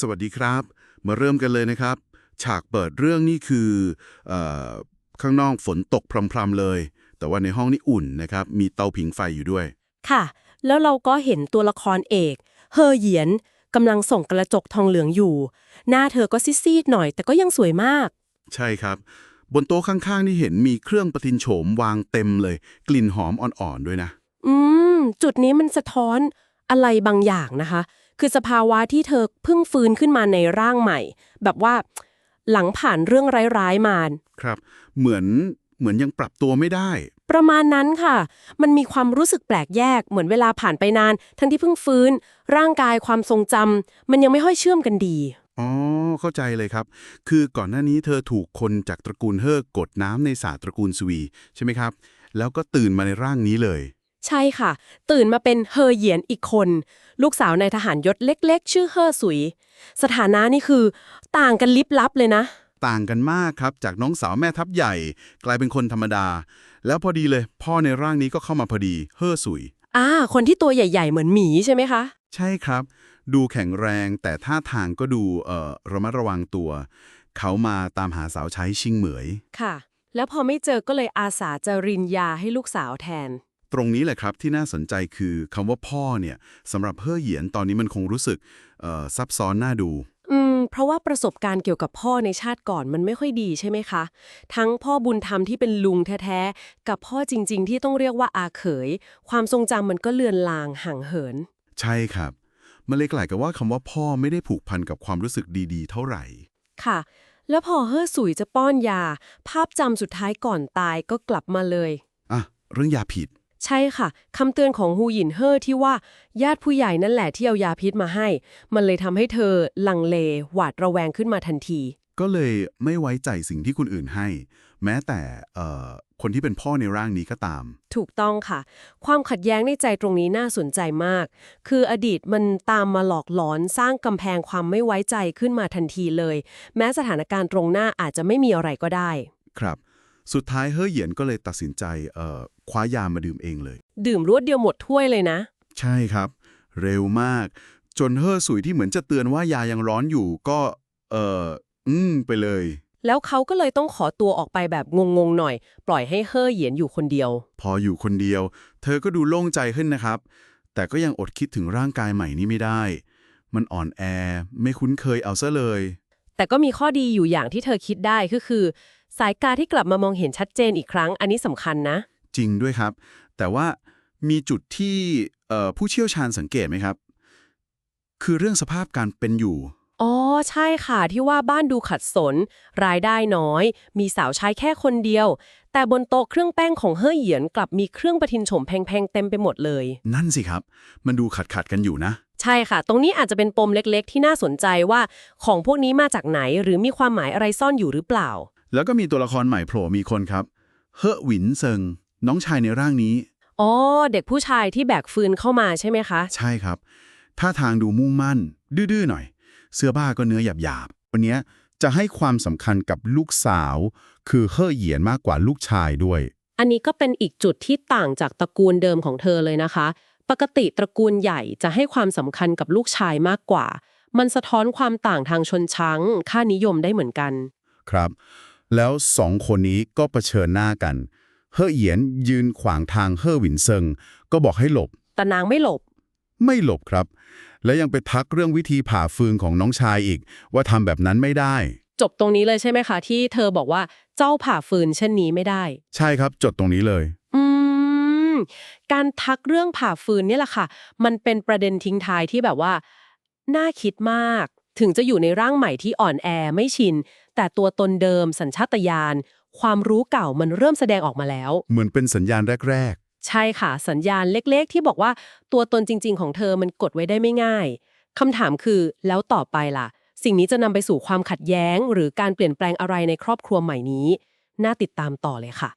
สวัสดีครับ มาเริ่มกันเลยนะครับ ฉากเปิดเรื่องนี่คือเออข้างนอกฝนตกพรำๆเลย แต่ว่าในห้องนี่อุ่นนะครับ มีเตาผิงไฟอยู่ด้วย ค่ะ แล้วเราก็เห็นตัวละครเอก เฮอเหยียนกำลังส่งกระจกทองเหลืองอยู่ หน้าเธอก็ซีดๆหน่อย แต่ก็ยังสวยมาก ใช่ครับ บนโต๊ะข้างๆนี่เห็นมีเครื่องประทินโฉมวางเต็มเลย กลิ่นหอมอ่อนๆด้วยนะ อืม จุดนี้มันสะท้อนอะไรบางอย่างนะคะ คือสภาวะที่เธอเพิ่งฟื้นขึ้นมาในร่างใหม่ แบบว่าหลังผ่านเรื่องร้ายๆมาครับ เหมือนเหมือนยังปรับตัวไม่ได้ ประมาณนั้นค่ะ มันมีความรู้สึกแปลกแยก เหมือนเวลาผ่านไปนาน ทั้งที่เพิ่งฟื้น ร่างกายความทรงจำมันยังไม่ค่อยเชื่อมกันดีอ๋อเข้าใจเลยครับ คือก่อนหน้านี้เธอถูกคนจากตระกูลเฮอกดน้ำในสาตระกูลสวี ใช่ไหมครับ แล้วก็ตื่นมาในร่างนี้เลย ใช่ค่ะ ตื่นมาเป็นเฮอเหยียนอีกคน ลูกสาวนายทหารยศเล็ก ๆ ชื่อเฮอสุย สถานะนี่คือ ต่างกันลิบลับเลยนะ ต่างกันมากครับ จากน้องสาวแม่ทัพใหญ่ กลายเป็นคนธรรมดา แล้วพอดีเลย พ่อในร่างนี้ก็เข้ามาพอดี เฮ่อสุยอ่าคนที่ตัวใหญ่ ๆ เหมือนหมีใช่ไหมคะ ใช่ครับ ดูแข็งแรงแต่ท่าทางก็ดูเอ่อระมัดระวังตัว เขามาตามหาสาวใช้ชิงเหมย ค่ะ แล้วพอไม่เจอก็เลยอาสาจะรินยาให้ลูกสาวแทน ตรงนี้แหละครับที่น่าสนใจคือคำว่าพ่อเนี่ยสำหรับเฮ่อเหยียนตอนนี้มันคงรู้สึกเอ่อซับซ้อนน่าดูอืมเพราะว่าประสบการณ์เกี่ยวกับพ่อในชาติก่อนมันไม่ค่อยดีใช่ไหมคะ ทั้งพ่อบุญธรรมที่เป็นลุงแท้ๆ กับพ่อจริง ๆ ที่ต้องเรียกว่าอาเขย ความทรงจำมันก็เลือนลางห่างเหิน ใช่ครับมันเลยกลายกับว่าคำว่าพ่อไม่ได้ผูกพันกับความรู้สึกดีๆ เท่าไหร่ ค่ะ แล้วพอเฮอสุยจะป้อนยา ภาพจำสุดท้ายก่อนตายก็กลับมาเลยอะเรื่องยาผิด ใช่ค่ะคำเตือนของฮูหยินเฮอที่ว่าญาติผู้ใหญ่นั่นแหละที่เอายาพิษมาให้ มันเลยทำให้เธอลังเลหวาดระแวงขึ้นมาทันที ก็เลยไม่ไว้ใจสิ่งที่คนอื่นให้ แม้แต่เอ่อคนที่เป็นพ่อในร่างนี้ก็ตาม ถูกต้องค่ะ ความขัดแย้งในใจตรงนี้น่าสนใจมาก คืออดีตมันตามมาหลอกหลอนสร้างกำแพงความไม่ไว้ใจขึ้นมาทันทีเลย แม้สถานการณ์ตรงหน้าอาจจะไม่มีอะไรก็ได้ ครับ สุดท้ายเฮ่อเหยียนก็เลยตัดสินใจเอ่อคว้ายามาดื่มเองเลย ดื่มรวดเดียวหมดถ้วยเลยนะ ใช่ครับ เร็วมาก จนเฮ่อสุยที่เหมือนจะเตือนว่ายายังร้อนอยู่ก็ เอ่ออืมไปเลย แล้วเขาก็เลยต้องขอตัวออกไปแบบงงๆหน่อย ปล่อยให้เฮ่อเหยียนอยู่คนเดียว พออยู่คนเดียว เธอก็ดูโล่งใจขึ้นนะครับ แต่ก็ยังอดคิดถึงร่างกายใหม่นี้ไม่ได้ มันอ่อนแอ ไม่คุ้นเคยเอาซะเลย แต่ก็มีข้อดีอยู่อย่างที่เธอคิดได้ก็คือ สายตาที่กลับมามองเห็นชัดเจนอีกครั้ง อันนี้สำคัญนะ จริงด้วยครับ แต่ว่ามีจุดที่เอ่อผู้เชี่ยวชาญสังเกตไหมครับ คือเรื่องสภาพการเป็นอยู่ อ๋อ ใช่ค่ะ ที่ว่าบ้านดูขัดสน รายได้น้อย มีสาวใช้แค่คนเดียว แต่บนโต๊ะเครื่องแป้งของเฮ่อเหยียนกลับมีเครื่องประทินโฉมแพงๆ เต็มไปหมดเลย นั่นสิครับ มันดูขัดขัดๆกันอยู่นะ ใช่ค่ะ ตรงนี้อาจจะเป็นปมเล็กๆ ที่น่าสนใจว่าของพวกนี้มาจากไหนหรือมีความหมายอะไรซ่อนอยู่หรือเปล่า แล้วก็มีตัวละครใหม่โผล่มีคนครับเฮอหวินเซิง น้องชายในร่างนี้ อ๋อ เด็กผู้ชายที่แบกฟืนเข้ามาใช่ไหมคะ ใช่ครับ ท่าทางดูมุ่งมั่น ดื้อๆหน่อย เสื้อผ้าก็เนื้อหยาบๆ วันเนี้ยจะให้ความสำคัญกับลูกสาว คือเฮ่อเหยียนมากกว่าลูกชายด้วย อันนี้ก็เป็นอีกจุดที่ต่างจากตระกูลเดิมของเธอเลยนะคะ ปกติตระกูลใหญ่จะให้ความสำคัญกับลูกชายมากกว่า มันสะท้อนความต่างทางชนชั้นค่านิยมได้เหมือนกัน ครับ แล้วสองคนนี้ก็เผชิญหน้ากัน เฮ่อเหยียนยืนขวางทางเฮ่อหวินเซิง ก็บอกให้หลบ แต่นางไม่หลบ ไม่หลบครับ และยังไปทักเรื่องวิธีผ่าฟืนของน้องชายอีก ว่าทำแบบนั้นไม่ได้ จบตรงนี้เลยใช่ไหมคะ ที่เธอบอกว่าเจ้าผ่าฟืนเช่นนี้ไม่ได้ ใช่ครับ จดตรงนี้เลย อืม การทักเรื่องผ่าฟืนเนี่ยแหละค่ะ มันเป็นประเด็นทิ้งท้ายที่แบบว่า น่าคิดมาก ถึงจะอยู่ในร่างใหม่ที่อ่อนแอไม่ชิน แต่ตัวตนเดิมสัญชาตญาณ ความรู้เก่ามันเริ่มแสดงออกมาแล้ว เหมือนเป็นสัญญาณแรก ใช่ค่ะ สัญญาณเล็กๆ ที่บอกว่าตัวตนจริง ๆ ของเธอมันกดไว้ได้ไม่ง่ายคำถามคือแล้วต่อไปล่ะ สิ่งนี้จะนำไปสู่ความขัดแย้ง หรือการเปลี่ยนแปลงอะไรในครอบครัวใหม่นี้ น่าติดตามต่อเลยค่ะ